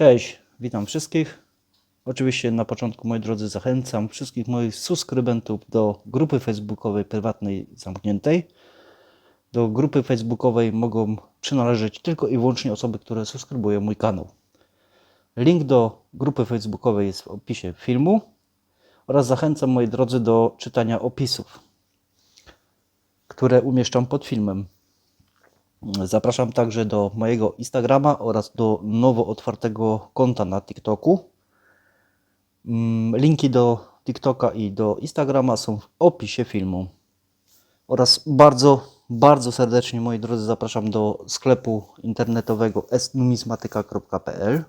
Cześć, witam wszystkich. Oczywiście na początku, moi drodzy, zachęcam wszystkich moich subskrybentów do grupy facebookowej prywatnej zamkniętej. Do grupy facebookowej mogą przynależeć tylko i wyłącznie osoby, które subskrybują mój kanał. Link do grupy facebookowej jest w opisie filmu oraz zachęcam, moi drodzy, do czytania opisów, które umieszczam pod filmem. Zapraszam także do mojego Instagrama oraz do nowo otwartego konta na TikToku. Mm, Linki do TikToka i do Instagrama są w opisie filmu. Oraz bardzo, bardzo serdecznie, moi drodzy, zapraszam do sklepu internetowego esnumismatyka.pl.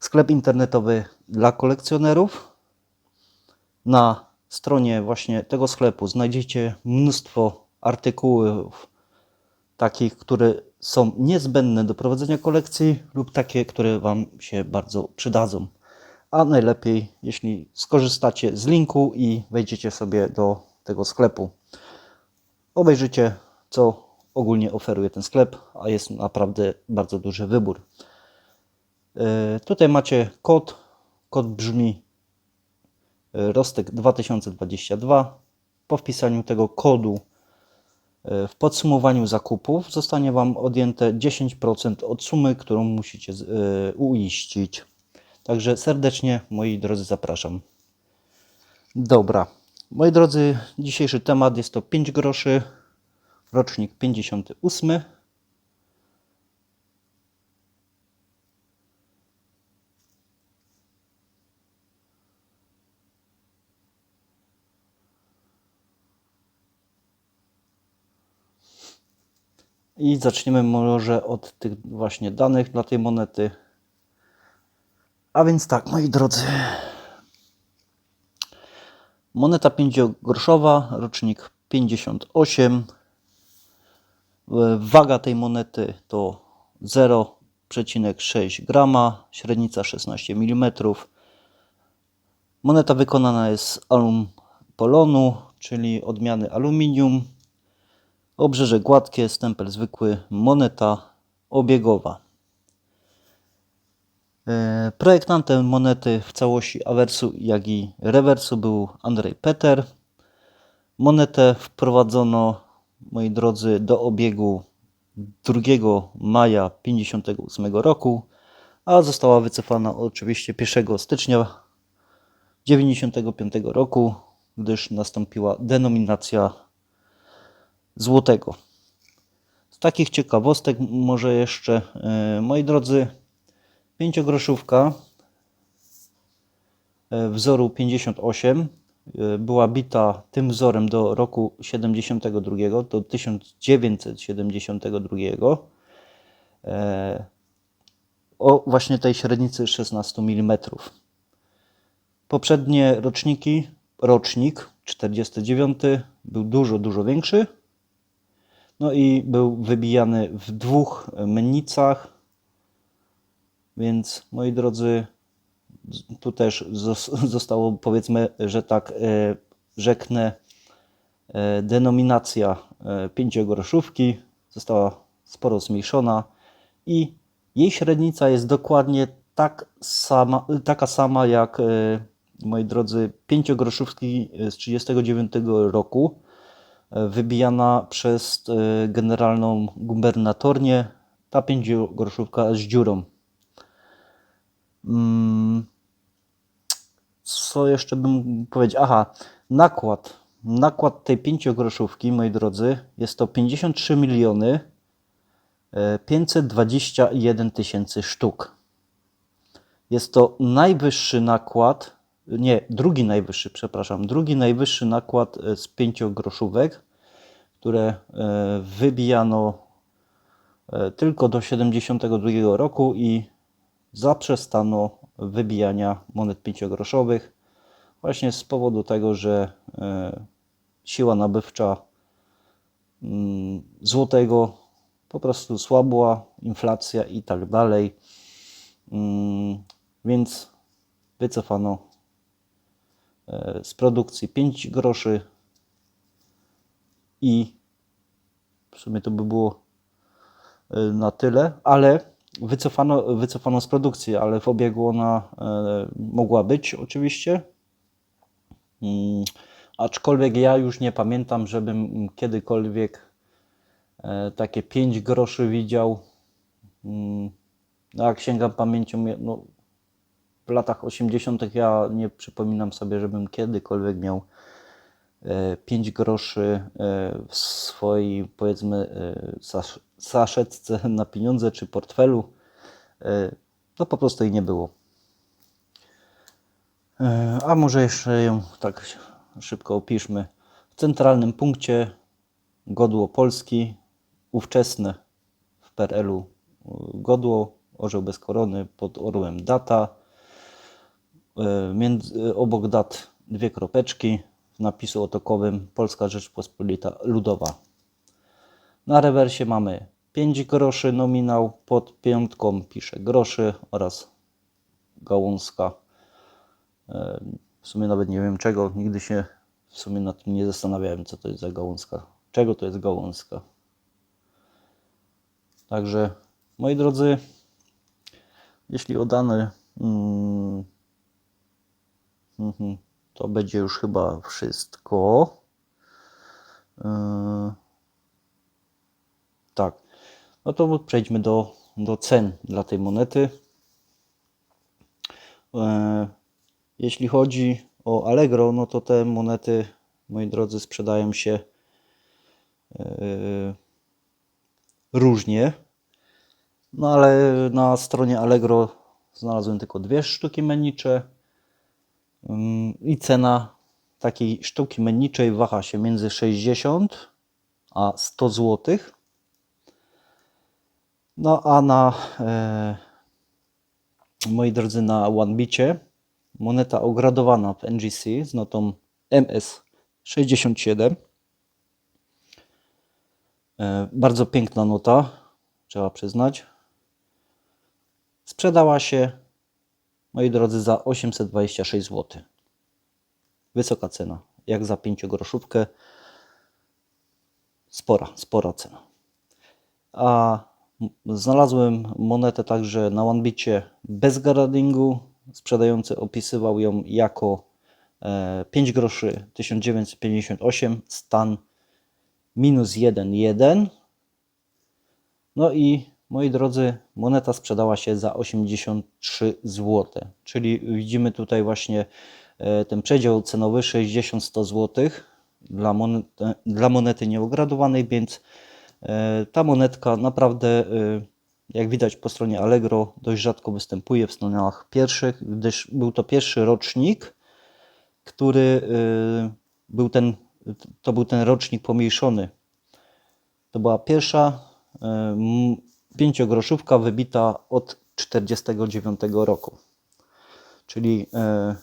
Sklep internetowy dla kolekcjonerów. Na stronie właśnie tego sklepu znajdziecie mnóstwo artykułów takich, które są niezbędne do prowadzenia kolekcji lub takie, które Wam się bardzo przydadzą. A najlepiej, jeśli skorzystacie z linku i wejdziecie sobie do tego sklepu. Obejrzycie, co ogólnie oferuje ten sklep, a jest naprawdę bardzo duży wybór. E, Tutaj macie kod. Kod brzmi e, Rostek 2022. Po wpisaniu tego kodu w podsumowaniu zakupów zostanie Wam odjęte 10% od sumy, którą musicie e, uiścić. Także serdecznie, moi drodzy, zapraszam. Dobra, moi drodzy, dzisiejszy temat jest to 5 groszy, rocznik 58. I zaczniemy może od tych właśnie danych dla tej monety. A więc tak, moi drodzy. Moneta 5-groszowa, rocznik 58. E, Waga tej monety to 0,6 grama, średnica 16 mm. Moneta wykonana jest z alum polonu, czyli odmiany aluminium. Obrzeże gładkie, stempel zwykły, moneta obiegowa. E, Projektantem monety w całości awersu, jak i rewersu był Andrzej Peter. Monetę wprowadzono, moi drodzy, do obiegu 2 maja 1958 roku, a została wycofana oczywiście 1 stycznia 1995 roku, gdyż nastąpiła denominacja złotego. Z takich ciekawostek może jeszcze, e, moi drodzy, pięciogroszówka e, wzoru 58 e, była bita tym wzorem do roku 72, do 1972 e, o właśnie tej średnicy 16 mm. Poprzednie roczniki, rocznik 49 był dużo, dużo większy, no i był wybijany w dwóch mennicach. Więc moi drodzy, tu też zos- zostało powiedzmy, że tak e, rzeknę, e, denominacja e, pięciogroszówki została sporo zmniejszona i jej średnica jest dokładnie tak sama, taka sama jak, moi drodzy, pięciogroszówki z 1939 roku wybijana przez e, generalną gubernatornię, ta pięciogroszówka z dziurą. Mm, Co jeszcze bym mógł powiedzieć? Aha, nakład. Nakład tej pięciogroszówki, moi drodzy, jest to 53 miliony e, 521 tysięcy sztuk. Jest to najwyższy nakład, nie, drugi najwyższy, przepraszam, drugi najwyższy nakład e, z pięciogroszówek, które e, wybijano e, tylko do 72 roku i zaprzestano wybijania monet pięciogroszowych właśnie z powodu tego, że siła nabywcza mm, złotego po prostu słabła, inflacja i tak dalej. Mm, Więc wycofano z produkcji 5 groszy i w sumie to by było e, na tyle, ale wycofano, wycofano z produkcji, ale w obiegu ona e, mogła być oczywiście. Mm, aczkolwiek ja już nie pamiętam, żebym kiedykolwiek e, takie 5 groszy widział. Mm, no jak sięgam pamięcią, no, latach 80. ja nie przypominam sobie, żebym kiedykolwiek miał e, 5 groszy e, w swojej, powiedzmy, e, sasz- saszetce na pieniądze czy portfelu. E, No po prostu jej nie było. E, A może jeszcze ją tak szybko opiszmy. W centralnym punkcie godło Polski, ówczesne w PRL-u godło, orzeł bez korony, pod orłem data, E, między, obok dat dwie kropeczki z napisu otokowym Polska Rzeczpospolita Ludowa. Na rewersie mamy 5 groszy nominał, pod piątką pisze groszy oraz gałązka. E, W sumie nawet nie wiem czego, nigdy się w sumie nad tym nie zastanawiałem, co to jest za gałązka. Czego to jest gałązka? Także, moi drodzy, jeśli o dane, mm, mhm, to będzie już chyba wszystko. Yy, tak, no to przejdźmy do, do cen dla tej monety. E, Jeśli chodzi o Allegro, no to te monety, moi drodzy, sprzedają się e, różnie. No ale na stronie Allegro znalazłem tylko dwie sztuki mennicze Ym, i cena takiej sztuki menniczej waha się między 60 a 100 zł. No a na, e, moi drodzy, na OneBicie moneta ogradowana w NGC z notą MS67. E, bardzo piękna nota, trzeba przyznać. Sprzedała się, moi drodzy, za 826 zł. Wysoka cena, jak za 5 groszówkę. Spora, spora cena. A znalazłem monetę także na OneBicie bez gradingu. Sprzedający opisywał ją jako e, 5 groszy 1958, stan minus 1,1. No i moi drodzy, moneta sprzedała się za 83 zł. Czyli widzimy tutaj właśnie e, ten przedział cenowy 60-100 zł dla, monet, dla monety nieogradowanej, więc e, ta monetka naprawdę, e, jak widać po stronie Allegro, dość rzadko występuje w stronach pierwszych, gdyż był to pierwszy rocznik, który był ten, to był ten rocznik pomniejszony. To była pierwsza pięciogroszówka wybita od 49 roku. Czyli e,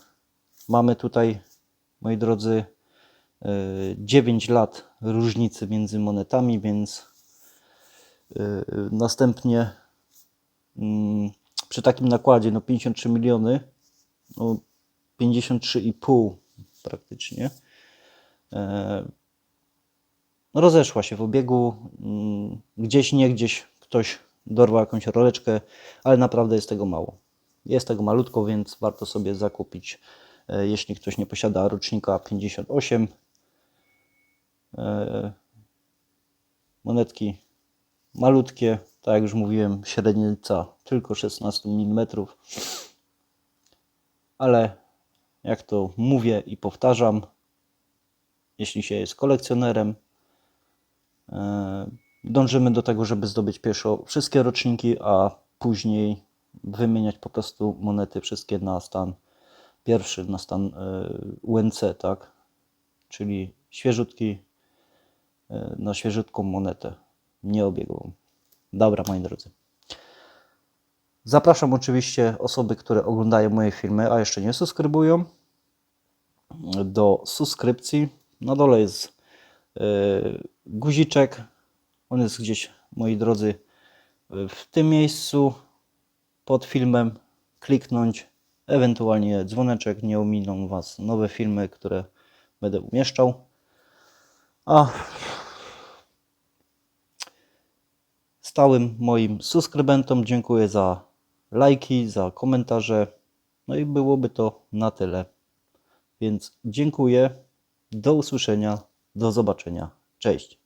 mamy tutaj, moi drodzy, e, 9 lat różnicy między monetami, więc e, następnie mm, przy takim nakładzie no 53 miliony, no 53,5 praktycznie, no rozeszła się w obiegu. mm, Gdzieś, nie gdzieś ktoś dorwał jakąś roleczkę, ale naprawdę jest tego mało. Jest tego malutko, więc warto sobie zakupić, e, jeśli ktoś nie posiada rocznika 58. E, Monetki malutkie, tak jak już mówiłem, średnica tylko 16 mm. Ale jak to mówię i powtarzam, jeśli się jest kolekcjonerem, E, Dążymy do tego, żeby zdobyć pierwsze wszystkie roczniki, a później wymieniać po prostu monety wszystkie na stan pierwszy, na stan e, UNC, tak? Czyli świeżutki e, na świeżutką monetę, nieobiegową. Dobra, moi drodzy. Zapraszam oczywiście osoby, które oglądają moje filmy, a jeszcze nie subskrybują, do subskrypcji. Na dole jest e, guziczek. On jest gdzieś, moi drodzy, w tym miejscu pod filmem. Kliknąć, ewentualnie dzwoneczek, nie ominą Was nowe filmy, które będę umieszczał. A stałym moim subskrybentom dziękuję za lajki, za komentarze. No i byłoby to na tyle. Więc dziękuję. Do usłyszenia. Do zobaczenia. Cześć.